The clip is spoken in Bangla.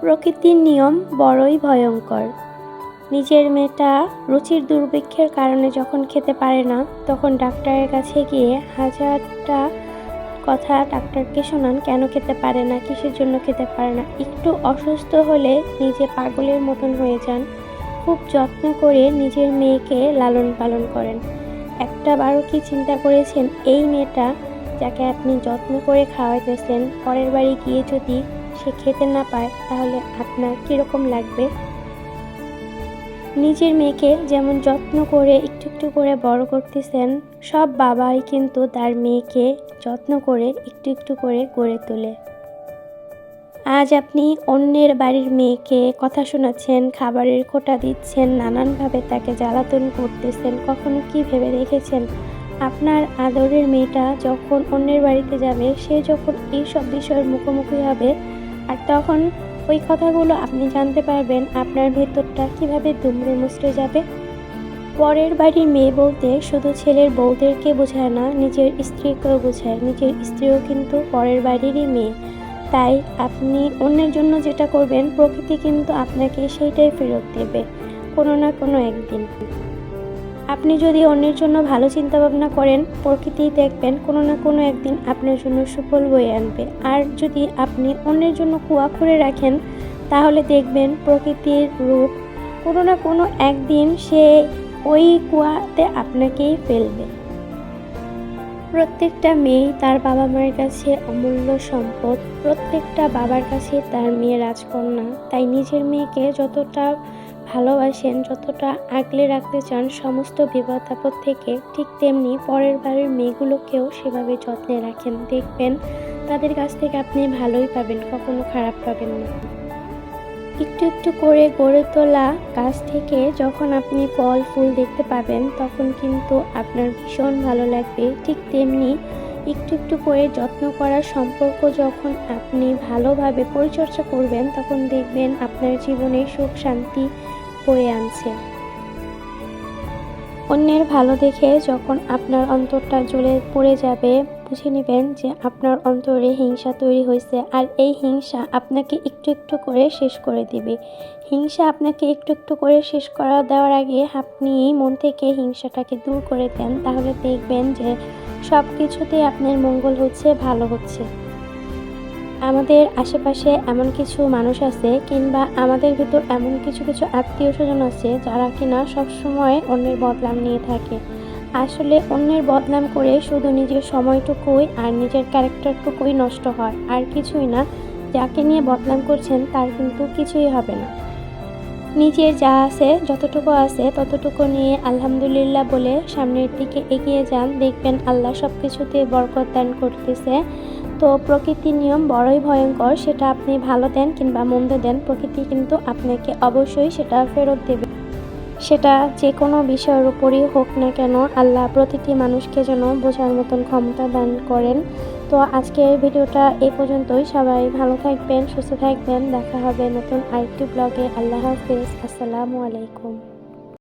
প্রকৃতির নিয়ম বড়ই ভয়ঙ্কর। নিজের মেয়েটা রুচির দুর্ভিক্ষের কারণে যখন খেতে পারে না, তখন ডাক্তারের কাছে গিয়ে হাজারটা কথা ডাক্তারকে শোনান, কেন খেতে পারে না, কিসের জন্য খেতে পারে না। একটু অসুস্থ হলে নিজে পাগলের মতন হয়ে যান। খুব যত্ন করে নিজের মেয়েকে লালন পালন করেন। একটা বারও কি চিন্তা করেছেন এই মেয়েটা, যাকে আপনি যত্ন করে খাওয়াইতেছেন, পরের বাড়ি গিয়ে যদি সে খেতে না পায়, তাহলে আপনার কীরকম লাগবে? নিজের মেয়েকে যেমন যত্ন করে একটু একটু করে বড় করতেছেন, সব বাবাই কিন্তু তার মেয়েকে যত্ন করে একটু একটু করে গড়ে তোলে। আজ আপনি অন্যের বাড়ির মেয়েকে কথা শোনাচ্ছেন, খাবারের খোটা দিচ্ছেন, নানানভাবে তাকে জ্বালাতন করতেছেন, কখনো কি ভেবে দেখেছেন? আপনার আদরের মেয়েটা যখন অন্যের বাড়িতে যাবে, সে যখন এই সব বিষয়ের মুখোমুখি হবে, আর তখন ওই কথাগুলো আপনি জানতে পারবেন আপনার ভেতরটা কীভাবে দুমড়ে মুচড়ে যাবে। পরের বাড়ির মেয়ে বলতে শুধু ছেলের বউদেরকে বোঝায় না, নিজের স্ত্রীকেও বোঝায়। নিজের স্ত্রীও কিন্তু পরের বাড়িরই মেয়ে। তাই আপনি অন্যের জন্য যেটা করবেন, প্রকৃতি কিন্তু আপনাকে সেইটাই ফেরত দেবে, কোনো না কোনো একদিন। আপনি যদি অন্যের জন্য ভালো চিন্তা ভাবনা করেন, প্রকৃতি দেখবেন কোনো না কোনো একদিন আপনার জন্য সুফল বয়ে আনবে। আর যদি আপনি অন্যের জন্য কুয়া করে রাখেন, তাহলে দেখবেন প্রকৃতির রূপ কোনো না কোনো একদিন সে ওই কুয়াতে আপনাকেই ফেলবে। প্রত্যেকটা মেয়ে তার বাবা মায়ের কাছে অমূল্য সম্পদ, প্রত্যেকটা বাবার কাছে তার মেয়ে রাজকন্যা। তাই নিজের মেয়েকে যতটা ভালোবাসেন, যতটা আগলে রাখতে চান, সমস্ত বিপদ আপদ থেকে ঠিক তেমনি পরের বাড়ির মেয়েগুলোকেও সেভাবে যত্নে রাখেন। দেখবেন তাদের কাছ থেকে আপনি ভালোই পাবেন, কখনো খারাপ পাবেন না। একটু একটু করে গড়ে তোলা গাছ থেকে যখন আপনি ফল, ফুল দেখতে পাবেন, তখন কিন্তু আপনার ভীষণ ভালো লাগবে। ঠিক তেমনি একটু একটু করে যত্ন করার সম্পর্ক যখন আপনি ভালোভাবে পরিচর্যা করবেন, তখন দেখবেন আপনার জীবনে সুখ, শান্তি বয়ে আনছে। অন্যের ভালো দেখে যখন আপনার অন্তরটা জ্বলে পড়ে যাবে বুঝে নেবেন যে আপনার অন্তরে হিংসা তৈরি হয়েছে আর এই হিংসা আপনাকে একটু একটু করে শেষ করে দিবে। হিংসা আপনাকে একটু একটু করে শেষ করা দেওয়ার আগে আপনি মন থেকে হিংসাটাকে দূর করে দেন। তাহলে দেখবেন যে সব কিছুতেই আপনার মঙ্গল হচ্ছে, ভালো হচ্ছে। আমাদের আশেপাশে এমন কিছু মানুষ আছে কিংবা আমাদের ভিতর এমন কিছু কিছু আত্মীয় স্বজন আছে যারা কিনা সবসময় অন্যের বদনাম নিয়ে থাকে। আসলে অন্যের বদনাম করে শুধু নিজের সময়টুকুই আর নিজের ক্যারেক্টারটুকুই নষ্ট হয়, আর কিছুই না। যাকে নিয়ে বদনাম করছেন তার কিন্তু কিছুই হবে না। নিজের যা আছে, যতটুকু আছে, ততটুকু নিয়ে আলহামদুলিল্লাহ বলে সামনের দিকে এগিয়ে যান। দেখবেন আল্লাহ সব কিছুতে বরকত দান করতেছে। তো প্রকৃতির নিয়ম বড়ই ভয়ঙ্কর, সেটা আপনি ভালো দেন কিংবা মন্দ দেন, প্রকৃতি কিন্তু আপনাকে অবশ্যই সেটা ফেরত দেবে। সেটা যে কোনো বিষয়ের উপরই হোক না কেন, আল্লাহ প্রতিটি মানুষকে যেন বোঝার মতন ক্ষমতা দান করেন। তো আজকের ভিডিওটা এই পর্যন্তই। সবাই ভালো থাকবেন, সুস্থ থাকবেন। দেখা হবে নতুন আরেকটি ব্লগে আল্লাহ হাফিজ। আসসালামু আলাইকুম।